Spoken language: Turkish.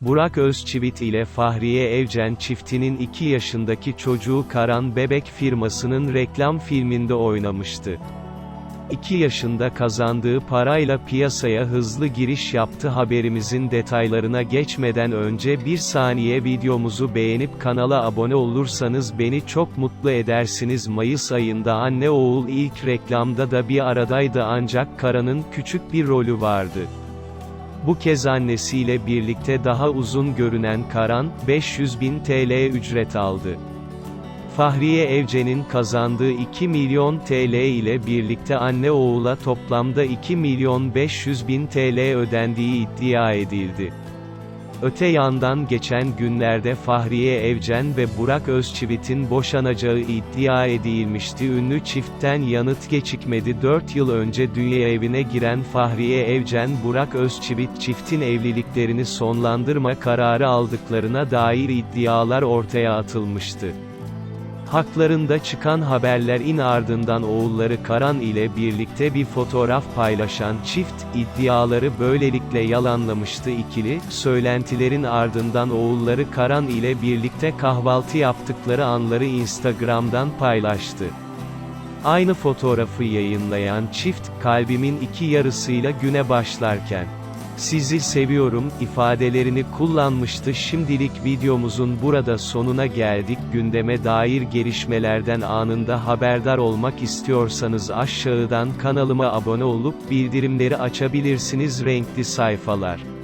Burak Özçivit ile Fahriye Evcen çiftinin 2 yaşındaki çocuğu Karan Bebek firmasının reklam filminde oynamıştı. 2 yaşında kazandığı parayla piyasaya hızlı giriş yaptı haberimizin detaylarına geçmeden önce bir saniye videomuzu beğenip kanala abone olursanız beni çok mutlu edersiniz Mayıs ayında anne oğul ilk reklamda da bir aradaydı ancak Karan'ın küçük bir rolü vardı. Bu kez annesiyle birlikte daha uzun görünen Karan, 500 bin TL ücret aldı. Fahriye Evcen'in kazandığı 2 milyon TL ile birlikte anne oğula toplamda 2 milyon 500 bin TL ödendiği iddia edildi. Öte yandan geçen günlerde Fahriye Evcen ve Burak Özçivit'in boşanacağı iddia edilmişti. Ünlü çiftten yanıt geçikmedi. 4 yıl önce dünya evine giren Fahriye Evcen Burak Özçivit çiftin evliliklerini sonlandırma kararı aldıklarına dair iddialar ortaya atılmıştı. Haklarında çıkan haberler in ardından oğulları Karan ile birlikte bir fotoğraf paylaşan çift, iddiaları böylelikle yalanlamıştı ikili, söylentilerin ardından oğulları Karan ile birlikte kahvaltı yaptıkları anları Instagram'dan paylaştı. Aynı fotoğrafı yayınlayan çift, kalbimin iki yarısıyla güne başlarken, sizi seviyorum, ifadelerini kullanmıştı. Şimdilik videomuzun burada sonuna geldik. Gündeme dair gelişmelerden anında haberdar olmak istiyorsanız aşağıdan kanalıma abone olup bildirimleri açabilirsiniz. Renkli sayfalar